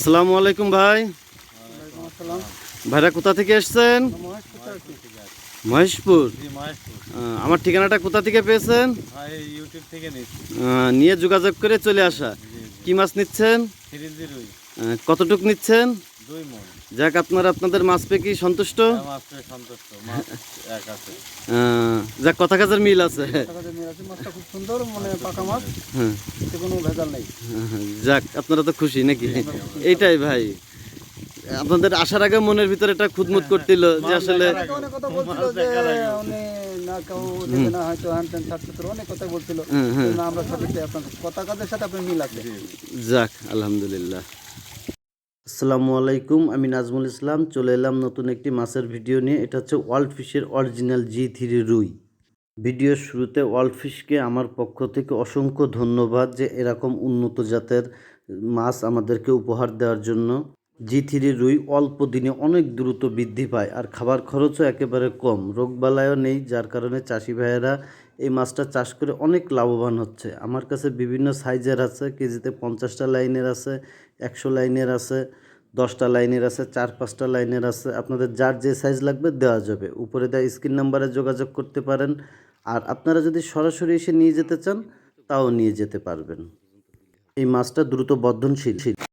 আসসালামু আলাইকুম ভাই। ভাইরা কোথা থেকে এসছেন? মহেশপুর। আমার ঠিকানাটা কোথা থেকে পেয়েছেন? নিয়ে যোগাযোগ করে চলে আসা। কি মাছ নিচ্ছেন? কতটুক নিচ্ছেন? দুই মন। যাক আপনারা আপনাদের মাছ পেয়ে কি সন্তুষ্ট? আহ, যাক কথা কাজের মিল আছে। মানে হ্যাঁ, এতে কোনো ভেজাল নেই। হ্যাঁ, যাক আপনারা তো খুশি নাকি? এইটাই ভাই। আপনাদের আসার আগে মনের ভিতরে একটা খুদমুত করছিল যে আসলে যাক আলহামদুলিল্লাহ। আসসালামু আলাইকুম, আমি নাজমুল ইসলাম। চলে এলাম নতুন একটি মাছের ভিডিও নিয়ে। এটা হচ্ছে ওয়ার্ল্ড ফিশের অরিজিনাল জি থ্রি রুই। ভিডিওর শুরুতে ওয়ার্ল্ড ফিশকে আমার পক্ষ থেকে অসংখ্য ধন্যবাদ যে এরকম উন্নত জাতের মাছ আমাদেরকে উপহার দেওয়ার জন্য। জি থ্রি রুই অল্প দিনে অনেক দ্রুত বৃদ্ধি পায় আর খাবার খরচও একেবারে কম। রোগবালাইও নেই, যার কারণে চাষি ভাইয়েরা এই মাছটা চাষ করে অনেক লাভবান হচ্ছে। আমার কাছে বিভিন্ন সাইজের আছে, কেজিতে পঞ্চাশটা লাইনের আছে, একশো লাইনের আছে, দশটা লাইনের আছে, চার পাঁচটা লাইনের আছে। আপনাদের যার যে সাইজ লাগবে দেওয়া যাবে। উপরে দেওয়া স্ক্রিন নাম্বারে যোগাযোগ করতে পারেন। আর আপনারা যদি সরাসরি এসে নিয়ে যেতে চান, তাও নিয়ে যেতে পারবেন। এই মাছটা দ্রুত বর্ধনশীল।